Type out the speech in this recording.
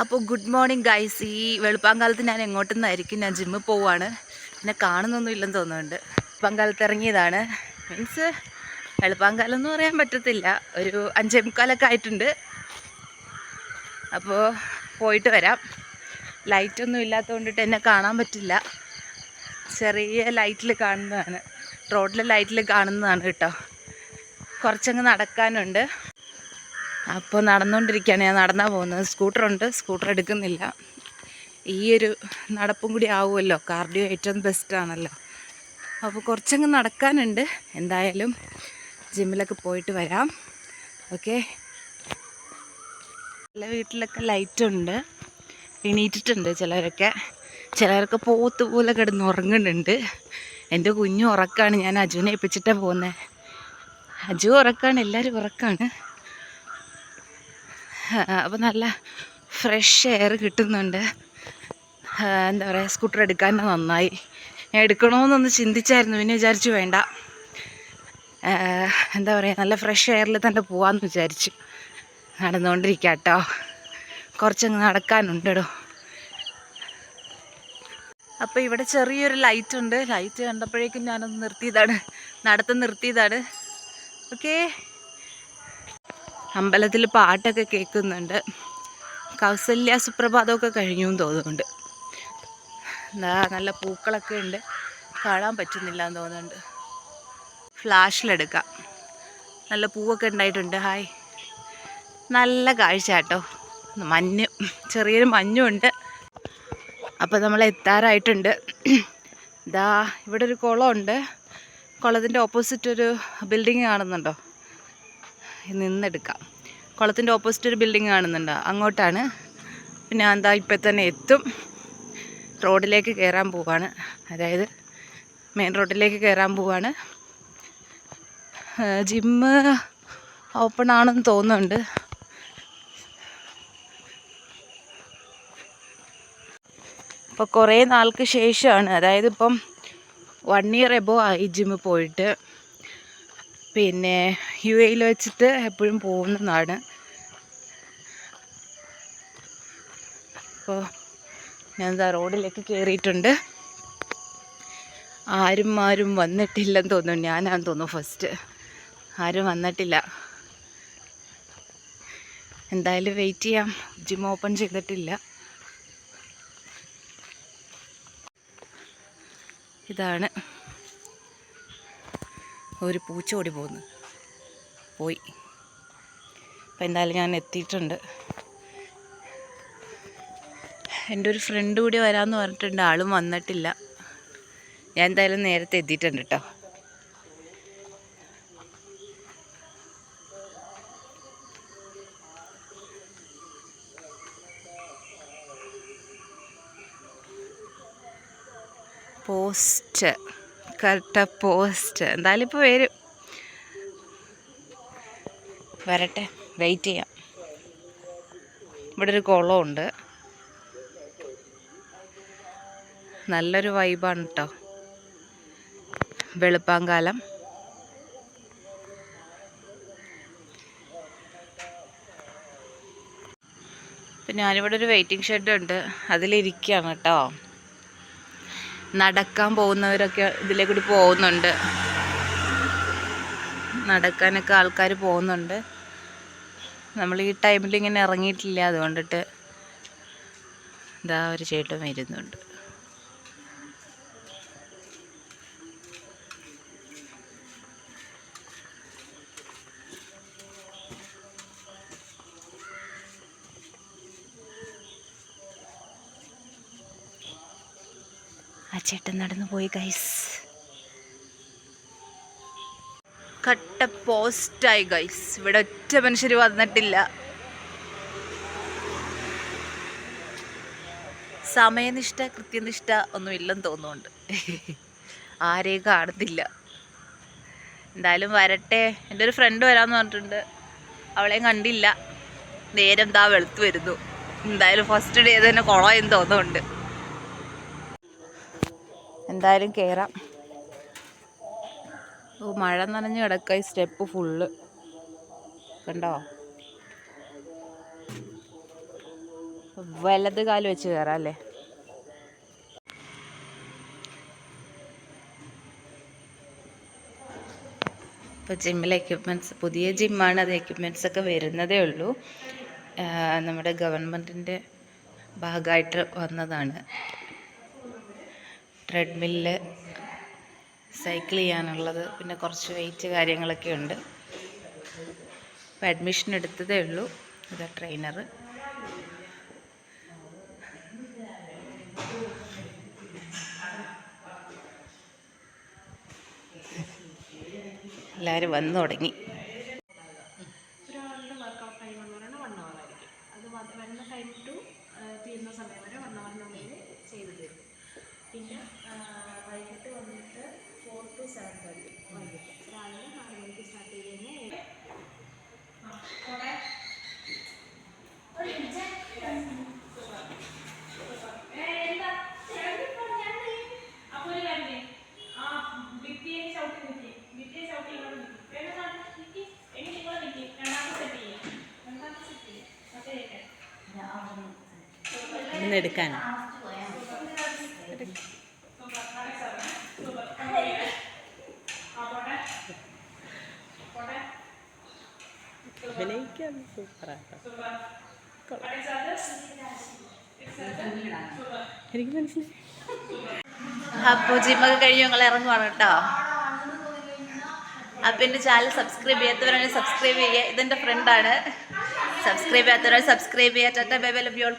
അപ്പോൾ good morning guys ഈ വെളുപ്പാങ്കാലത്ത് ഞാൻ എങ്ങോട്ടുനിന്നായിരിക്കും ഞാൻ ജിമ്മിൽ പോവാണ്. എന്നെ കാണുന്നൊന്നും ഇല്ലെന്ന് തോന്നുന്നുണ്ട്. വെളുപ്പാങ്കാലത്ത് ഇറങ്ങിയതാണ്. മീൻസ് വെളുപ്പാങ്കാലം എന്ന് പറയാൻ പറ്റത്തില്ല. ഒരു അഞ്ചേ മുക്കാലൊക്കെ ആയിട്ടുണ്ട്. അപ്പോൾ പോയിട്ട് വരാം. ലൈറ്റൊന്നും ഇല്ലാത്തതുകൊണ്ടിട്ട് എന്നെ കാണാൻ പറ്റില്ല. ചെറിയ ലൈറ്റിൽ കാണുന്നതാണ്. റോഡിലെ ലൈറ്റിൽ കാണുന്നതാണ് കേട്ടോ. കുറച്ചങ്ങ് നടക്കാനുണ്ട്. അപ്പോൾ നടന്നുകൊണ്ടിരിക്കുകയാണ് ഞാൻ നടന്നാ പോകുന്നത് സ്കൂട്ടറുണ്ട് സ്കൂട്ടർ എടുക്കുന്നില്ല. ഈ ഒരു നടപ്പും കൂടി ആവുമല്ലോ. കാർഡിയോ ഏറ്റവും ബെസ്റ്റ് ആണല്ലോ. അപ്പോൾ കുറച്ചങ്ങ് നടക്കാനുണ്ട്. എന്തായാലും ജിമ്മിലൊക്കെ പോയിട്ട് വരാം. ഓക്കെ ചില വീട്ടിലൊക്കെ ലൈറ്റുണ്ട് എണീറ്റിട്ടുണ്ട് ചിലരൊക്കെ. ചിലരൊക്കെ പോത്ത് പോലെ കിടന്ന് ഉറങ്ങുന്നുണ്ട്. എന്റെ കുഞ്ഞു ഉറക്കാണ്. ഞാൻ അജുവിനെ ഏൽപ്പിച്ചിട്ടാണ് പോകുന്നത് അജു ഉറക്കാണ്. എല്ലാവരും ഉറക്കാണ്. അപ്പോൾ നല്ല ഫ്രഷ് എയർ കിട്ടുന്നുണ്ട്. എന്താ പറയുക സ്കൂട്ടർ എടുക്കാൻ നന്നായി. എടുക്കണമെന്നൊന്ന് ചിന്തിച്ചായിരുന്നു പിന്നെ വിചാരിച്ചു വേണ്ട. എന്താ പറയുക നല്ല ഫ്രഷ് എയറിൽ തന്നെ പോവാമെന്ന് വിചാരിച്ചു. നടന്നുകൊണ്ടിരിക്കുക കേട്ടോ കുറച്ചങ്ങ് നടക്കാനുണ്ടോ അപ്പോൾ ഇവിടെ ചെറിയൊരു ലൈറ്റ് ഉണ്ട്. ലൈറ്റ് കണ്ടപ്പോഴേക്കും ഞാനൊന്ന് നിർത്തിയതാണ്. നടത്തം നിർത്തിയതാണ്. ഓക്കേ അമ്പലത്തിൽ പാട്ടൊക്കെ കേൾക്കുന്നുണ്ട്. കൗസല്യ സുപ്രഭാതമൊക്കെ കഴിഞ്ഞു എന്ന് തോന്നുന്നുണ്ട്. എന്താ നല്ല പൂക്കളൊക്കെ ഉണ്ട്. കാണാൻ പറ്റുന്നില്ല എന്ന് തോന്നുന്നുണ്ട്. ഫ്ലാഷിലെടുക്കാം. നല്ല പൂവൊക്കെ ഉണ്ടായിട്ടുണ്ട്. ഹായ്. നല്ല കാഴ്ച കേട്ടോ. മഞ്ഞ് ചെറിയൊരു മഞ്ഞുണ്ട്. അപ്പോൾ നമ്മൾ എത്താറായിട്ടുണ്ട്. ഇതാ ഇവിടെ ഒരു കുളമുണ്ട്. കുളത്തിന്റെ ഓപ്പോസിറ്റ് ഒരു ബിൽഡിങ് കാണുന്നുണ്ടോ? നിന്നെടുക്കാം. കുളത്തിന്റെ ഓപ്പോസിറ്റ് ഒരു ബിൽഡിങ് കാണുന്നുണ്ട്. അങ്ങോട്ടാണ്. പിന്നെ എന്താ ഇപ്പം തന്നെ എത്തും. റോഡിലേക്ക് കയറാൻ പോവാണ്. അതായത് മെയിൻ റോഡിലേക്ക് കയറാൻ പോവാണ്. ജിമ്മ് ഓപ്പൺ ആണെന്ന് തോന്നുന്നുണ്ട്. ഇപ്പോൾ കുറേ നാൾക്ക് ശേഷമാണ്. അതായത് ഇപ്പം വൺ ഇയർ എബോ ആയി ജിമ്മ് പോയിട്ട്. പിന്നെ യു എയിൽ വെച്ചിട്ട് എപ്പോഴും പോകുന്നതാണ് അപ്പോൾ ഞാൻ എന്താ റോഡിലേക്ക് കയറിയിട്ടുണ്ട്. ആരും ആരും വന്നിട്ടില്ലെന്ന് തോന്നുന്നു. ഞാനാന്ന് തോന്നുന്നു ഫസ്റ്റ്. ആരും വന്നിട്ടില്ല. എന്തായാലും വെയിറ്റ് ചെയ്യാം. ജിം ഓപ്പൺ ചെയ്തിട്ടില്ല. ഇതാണ് ഒരു പൂച്ച ഓടി പോകുന്നു പോയി. അപ്പം എന്തായാലും ഞാൻ എത്തിയിട്ടുണ്ട്. എന്റെ ഒരു ഫ്രണ്ട് കൂടി വരാമെന്ന് പറഞ്ഞിട്ടുണ്ട്. ആളും വന്നിട്ടില്ല. ഞാൻ എന്തായാലും നേരത്തെ എത്തിയിട്ടുണ്ട് കേട്ടോ. പോസ്റ്റ്. കറക്റ്റ പോസ്റ്റ്. എന്തായാലും ഇപ്പോൾ വരും. വരട്ടെ. വെയിറ്റ് ചെയ്യാം. ഇവിടെ ഒരു കുളമുണ്ട്. നല്ലൊരു വൈബാണ് കേട്ടോ വെളുപ്പാങ്കാലം. പിന്നെ ഞാനിവിടെ ഒരു വെയിറ്റിംഗ് ഷെഡ് ഉണ്ട്. അതിലിരിക്കുകയാണ് കേട്ടോ. നടക്കാൻ പോകുന്നവരൊക്കെ ഇതിലേ കൂടി പോകുന്നുണ്ട്. നടക്കാനൊക്കെ ആൾക്കാർ പോകുന്നുണ്ട്. നമ്മൾ ഈ ടൈമിൽ ഇങ്ങനെ ഇറങ്ങിയിട്ടില്ല അതുകൊണ്ടിട്ട് ഇതാ ഒരു ചേട്ടൻ വരുന്നുണ്ട്. ആ ചേട്ടൻ നടന്നു പോയി ഗൈസ് കട്ട പോസ്റ്റായി ഗൈസ് ഇവിടെ ഒറ്റ മനുഷ്യർ വന്നിട്ടില്ല. സമയനിഷ്ഠ കൃത്യനിഷ്ഠ ഒന്നും ഇല്ലെന്ന് തോന്നുന്നുണ്ട്. ആരെയും കാണത്തില്ല എന്തായാലും വരട്ടെ. എന്റെ ഒരു ഫ്രണ്ട് വരാമെന്ന് പറഞ്ഞിട്ടുണ്ട്. അവളെയും കണ്ടില്ല. നേരം എന്താ വെളുത്ത് വരുന്നു. എന്തായാലും ഫസ്റ്റ് ഡേ തന്നെ കുളമെന്ന് തോന്നുന്നുണ്ട്. എന്തായാലും കയറാം ഓ മഴ നനഞ്ഞു കിടക്ക ഈ സ്റ്റെപ്പ് ഫുള്ള്. കണ്ടോ? വലത് കാൽ വെച്ച് കയറാം അല്ലേ? ഇപ്പോൾ ജിമ്മിലെ എക്യുപ്മെന്റ്സ് പുതിയ ജിമ്മാണ് അത് എക്യുപ്മെന്റ്സ് ഒക്കെ വരുന്നതേ ഉള്ളൂ. നമ്മുടെ ഗവൺമെന്റിന്റെ ഭാഗമായിട്ട് വന്നതാണ്. ട്രെഡ്മില്ല് സൈക്കിൾ ചെയ്യാനുള്ളത് പിന്നെ കുറച്ച് വെയിറ്റ് കാര്യങ്ങളൊക്കെ ഉണ്ട്. ഇപ്പം അഡ്മിഷൻ എടുത്തതേ ഉള്ളൂ ഇതാ ട്രെയിനർ എല്ലാവരും വന്നു തുടങ്ങി. അത് വരുന്ന ടൈം ടു തീരുന്ന വരെ ചെയ്തു തീർക്കും പിന്നെ വൈകിട്ട് വന്നിട്ട് ഫോർ ടു സെവൻ തേർട്ടി വൈകിട്ട്. രാവിലെ നാല് മണിക്ക് സ്റ്റാർട്ട് ചെയ്യുന്നത് അപ്പോൾ ഇന്ന് എടുക്കാൻ എനിക്ക് മനസ്സിലായി അപ്പോൾ ജിമ്മൊക്കെ കഴിഞ്ഞ് ഞങ്ങൾ ഇറങ്ങുവാണ് കേട്ടോ. അപ്പം എന്റെ ചാനൽ സബ്സ്ക്രൈബ് ചെയ്യാത്തവരാണെങ്കിൽ സബ്സ്ക്രൈബ് ചെയ്യുക. ഇതെന്റെ ഫ്രണ്ടാണ് സബ്സ്ക്രൈബ് ചെയ്യാത്തവരാണെങ്കിൽ സബ്സ്ക്രൈബ് ചെയ്യുക. Bye bye love all